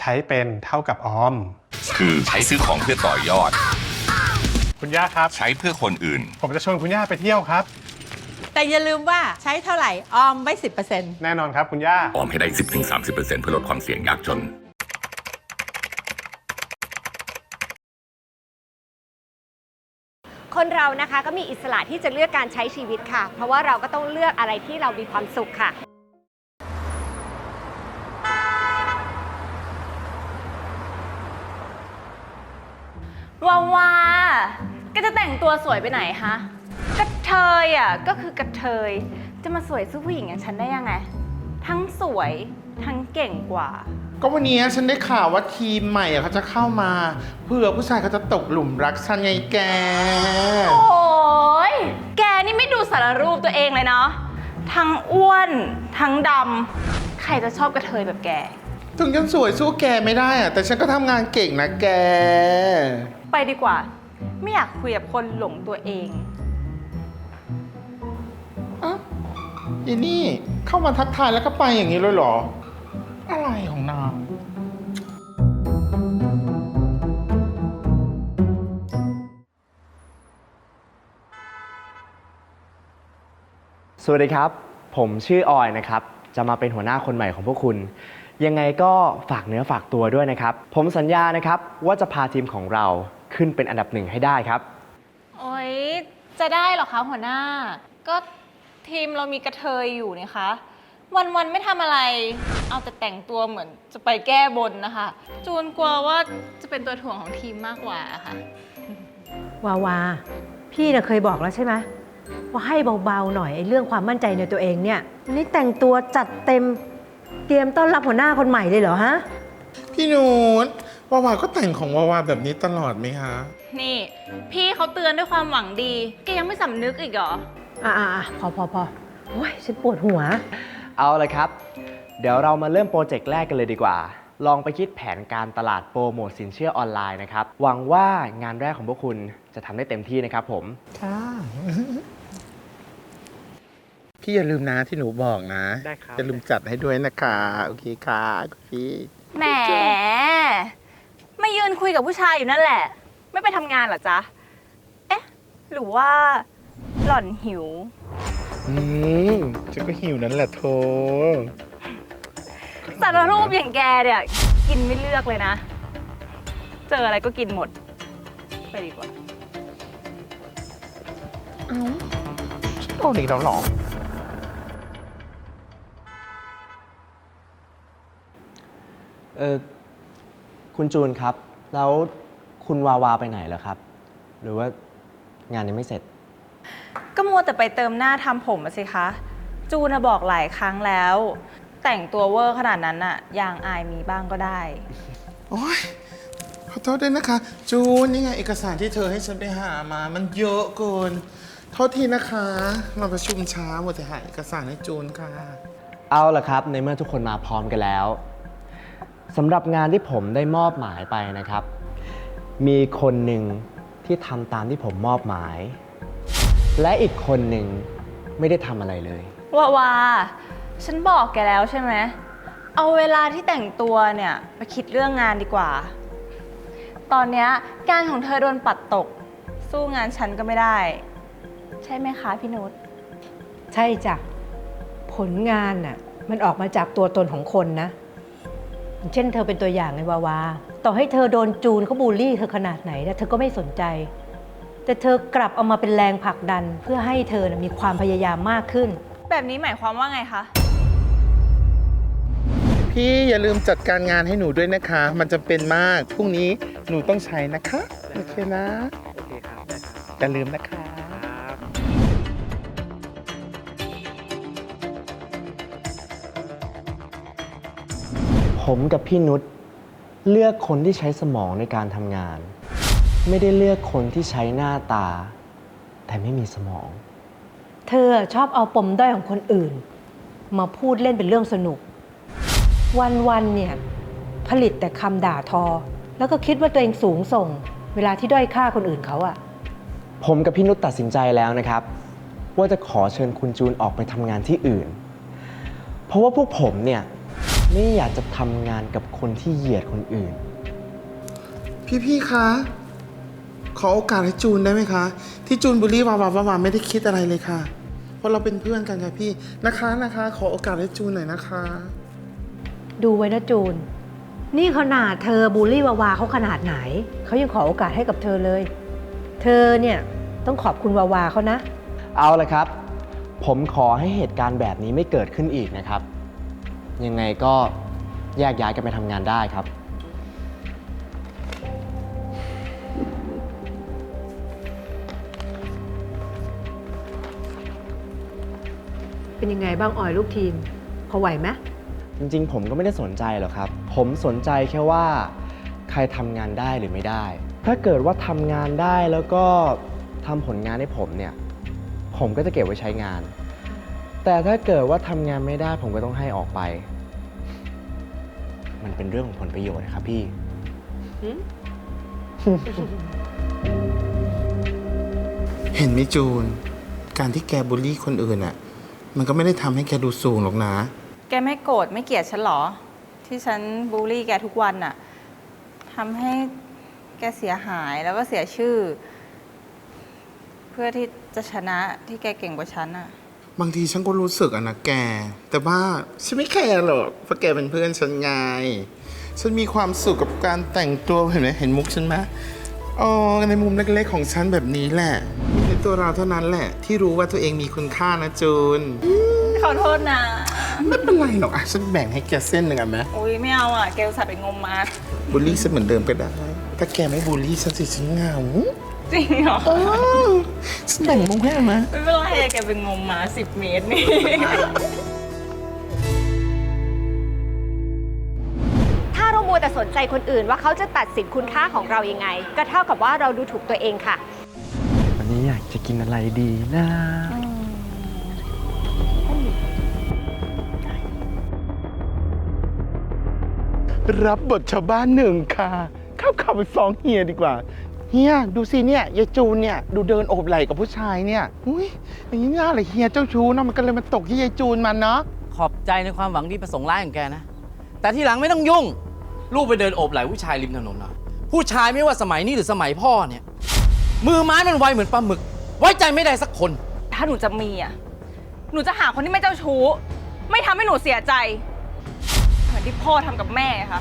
ใช้เป็นเท่ากับออม คือใช้ซื้อของเพื่อต่อยอด คุณย่าครับ ใช้เพื่อคนอื่น ผมจะชวนคุณย่าไปเที่ยวครับ แต่อย่าลืมว่าใช้เท่าไหร่ออมไว้สิบเปอร์เซ็นต์แน่นอนครับคุณย่า ออมให้ได้ 10-30%เพื่อลดความเสี่ยงยากจนคนเรานะคะก็มีอิสระที่จะเลือกการใช้ชีวิตค่ะ เพราะว่าเราก็ต้องเลือกอะไรที่เรามีความสุขค่ะ วาวาก็จะแต่งตัวสวยไปไหนฮะกระเทยอะก็คือกระเทย จะมาสวยสู้ผู้หญิงอย่างฉันได้ยังไง ทั้งสวยทั้งเก่งกว่า ก็วันนี้ฉันได้ข่าวว่าทีมใหม่อะเขาจะเข้ามาเพื่อผู้ชายเขาจะตกหลุมรักฉันไงแก โอ้ยแกนี่ไม่ดูสารรูปตัวเองเลยเนาะทั้งอ้วน ทั้งดำใครจะชอบกระเทยแบบแก ถึงฉันสวยสู้แกไม่ได้อะแต่ฉันก็ทำงานเก่งนะแก ไปดีกว่า ไม่อยากคุยกับคนหลงตัวเอง อะอีนี่เข้ามาทักทายแล้วก็ไปอย่างนี้เลยเหรอ อะไรของนางสวัสดีครับ ผมชื่อออยนะครับ จะมาเป็นหัวหน้าคนใหม่ของพวกคุณ ยังไงก็ฝากเนื้อฝากตัวด้วยนะครับ ผมสัญญานะครับว่าจะพาทีมของเราขึ้นเป็นอันดับหนึ่งให้ได้ครับ โอ๊ยจะได้เหรอคะหัวหน้า ก็ทีมเรามีกระเทยอยู่นี่คะวันๆไม่ทำอะไร เอาแต่แต่งตัวเหมือนจะไปแก้บนนะคะ จูนกลัวว่าจะเป็นตัวถ่วงของทีมมากกว่าอะค่ะ วาวา พี่น่ะเคยบอกแล้วใช่ไหมว่าให้เบาๆหน่อยไอ้เรื่องความมั่นใจในตัวเองเนี่ยวันนี่แต่งตัวจัดเต็ม เตรียมต้อนรับหัวหน้าคนใหม่เลยเหรอฮะ พี่นูนวาวาก็แต่งของวาวาแบบนี้ตลอดไหมคะ นี่ พี่เขาเตือนด้วยความหวังดี แกยังไม่สำนึกอีกเหรอ อ่าพอพอพอโอ้ยฉันปวดหัว เอาเลยครับ เดี๋ยวเรามาเริ่มโปรเจกต์แรกกันเลยดีกว่า ลองไปคิดแผนการตลาดโปรโมทสินเชื่อออนไลน์นะครับ หวังว่างานแรกของพวกคุณจะทำได้เต็มที่นะครับผม ค่ะ พี่อย่าลืมนะที่หนูบอกนะได้ครับอย่าลืมจัดให้ด้วยนะคะโอเคค่ะคุณพี่แหมไม่ยืนคุยกับผู้ชายอยู่นั่นแหละ ไม่ไปทำงานเหรอจ๊ะ เอ๊ะ หรือว่า หล่อนหิว อืมฉันก็หิวนั่นแหละโทสารรูปอย่างแกเนี่ย กินไม่เลือกเลยนะ เจออะไรก็กินหมด ไปดีกว่าฉันโดนอีกแล้วเหรอ เออคุณจูนครับ แล้วคุณวาวาไปไหนเหรอครับ หรือว่างานยังไม่เสร็จ ก็มัวแต่ไปเติมหน้าทำผมอะสิคะ จูนนะบอกหลายครั้งแล้ว แต่งตัวเวอร์ขนาดนั้นอะยางอายมีบ้างก็ได้ โอ๊ยขอโทษด้วยนะคะ จูนนี่ไงเอกสารที่เธอให้ฉันไปหามา มันเยอะเกินโทษทีนะคะ มาประชุมช้าหมดแต่หาเอกสารให้จูนค่ะ เอาละครับ ในเมื่อทุกคนมาพร้อมกันแล้ว สำหรับงานที่ผมได้มอบหมายไปนะครับ มีคนหนึ่งที่ทำตามที่ผมมอบหมาย และอีกคนหนึ่งไม่ได้ทำอะไรเลย ว่าวาฉันบอกแกแล้วใช่ไหม เอาเวลาที่แต่งตัวเนี่ยไปคิดเรื่องงานดีกว่า ตอนเนี้ยงานของเธอโดนปัดตก สู้งานฉันก็ไม่ได้ ใช่ไหมคะพี่นุช ใช่จ้ะ ผลงานน่ะ มันออกมาจากตัวตนของคนนะ เช่นเธอเป็นตัวอย่างไงวาวา ต่อให้เธอโดนจูนเขาบูลลี่เธอขนาดไหนนะเธอก็ไม่สนใจ แต่เธอกลับเอามาเป็นแรงผลักดันเพื่อให้เธอนะมีความพยายามมากขึ้น แบบนี้หมายความว่าไงคะ พี่อย่าลืมจัดการงานให้หนูด้วยนะคะ มันจำเป็นมาก พรุ่งนี้หนูต้องใช้นะคะ โอเคนะ โอเคครับได้ครับอย่าลืมนะคะ ผมกับพี่นุชเลือกคนที่ใช้สมองในการทำงาน ไม่ได้เลือกคนที่ใช้หน้าตา แต่ไม่มีสมอง เธอชอบเอาปมด้อยของคนอื่น มาพูดเล่นเป็นเรื่องสนุก วันๆเนี่ยผลิตแต่คำด่าทอ แล้วก็คิดว่าตัวเองสูงส่ง เวลาที่ด้อยค่าคนอื่นเขาอะผมกับพี่นุชตัดสินใจแล้วนะครับ ว่าจะขอเชิญคุณจูนออกไปทำงานที่อื่น เพราะว่าพวกผมเนี่ย ไม่อยากจะทำงานกับคนที่เหยียดคนอื่น พี่ๆ คะ ขอโอกาสให้จูนได้ไหมคะ ที่จูนบุรีวาวาวาวาไม่ได้คิดอะไรเลยค่ะ เพราะเราเป็นเพื่อนกันค่ะพี่นะคะนะคะ ขอโอกาสให้จูนหน่อยนะคะ ดูไว้นะจูน นี่ขนาดเธอบูลลี่วาวาเขาขนาดไหน เขายังขอโอกาสให้กับเธอเลย เธอเนี่ยต้องขอบคุณวาวาเขานะ เอาละครับ ผมขอให้เหตุการณ์แบบนี้ไม่เกิดขึ้นอีกนะครับ ยังไงก็แยกย้ายกันไปทำงานได้ครับ เป็นยังไงบ้างออยลูกทีม พอไหวไหมจริงๆ ผมก็ไม่ได้สนใจหรอกครับ ผมสนใจแค่ว่า ใครทำงานได้หรือไม่ได้ ถ้าเกิดว่าทำงานได้แล้วก็ทำผลงานให้ผมเนี่ย ผมก็จะเก็บไว้ใช้งาน แต่ถ้าเกิดว่าทำงานไม่ได้ผมก็ต้องให้ออกไป มันเป็นเรื่องของผลประโยชน์นะครับพี่ เห็นไหมจูน การที่แกบูลลี่คนอื่นอะ มันก็ไม่ได้ทำให้แกดูสูงหรอกนะ แกไม่โกรธไม่เกลียดฉันเหรอ ที่ฉันบูลลี่แกทุกวันน่ะทำให้แกเสียหายแล้วก็เสียชื่อ เพื่อที่จะชนะที่แกเก่งกว่าฉันน่ะ บางทีฉันก็รู้สึกอะนะแก แต่ว่าฉันไม่แคร์หรอกเพราะแกเป็นเพื่อนฉันไง ฉันมีความสุขกับการแต่งตัวเห็นไหมเห็นมุกฉันไหมอ๋อในมุมเล็กๆของฉันแบบนี้แหละมีในตัวเราเท่านั้นแหละ ที่รู้ว่าตัวเองมีคุณค่านะจูน ขอโทษนะ ไม่เป็นไรหรอกอะฉันแบ่งให้แกเส้นหนึ่งอะไหมอุ้ยไม่เอาอะ แกอุตส่าห์ไปงมมาบูลลี่ฉันเหมือนเดิมก็ได้ ถ้าแกไม่บูลลี่ฉันสิฉันเหงา จริงเหรอเออฉันแบ่งมุกให้ไหมไม่เป็นไรแกไปงมมาสิบเมตรนี่ ถ้าเรามัวแต่สนใจคนอื่นว่าเขาจะตัดสินคุณค่าของเรายังไง ก็เท่ากับว่าเราดูถูกตัวเองค่ะ วันนี้อยากจะกินอะไรดีนะรับบทชาวบ้านหนึ่งค่ะ เข้าข่าวไปฟ้องเฮียดีกว่า เฮียดูสิเนี่ยยายจูนเนี่ยดูเดินโอบไหล่กับผู้ชายเนี่ยอุ้ยอย่างนี้น่าเลยเฮียเจ้าชู้เนาะมันก็เลยมาตกที่ยายจูนมันเนาะขอบใจในความหวังดีประสงค์ร้ายของแกนะ แต่ที่หลังไม่ต้องยุ่ง ลูกไปเดินโอบไหล่ผู้ชายริมถนนนะผู้ชายไม่ว่าสมัยนี้หรือสมัยพ่อเนี่ย มือไม้มันไวเหมือนปลาหมึก ไว้ใจไม่ได้สักคน ถ้าหนูจะมีอะหนูจะหาคนที่ไม่เจ้าชู้ ไม่ทำให้หนูเสียใจ เหมือนที่พ่อทำกับแม่ค่ะ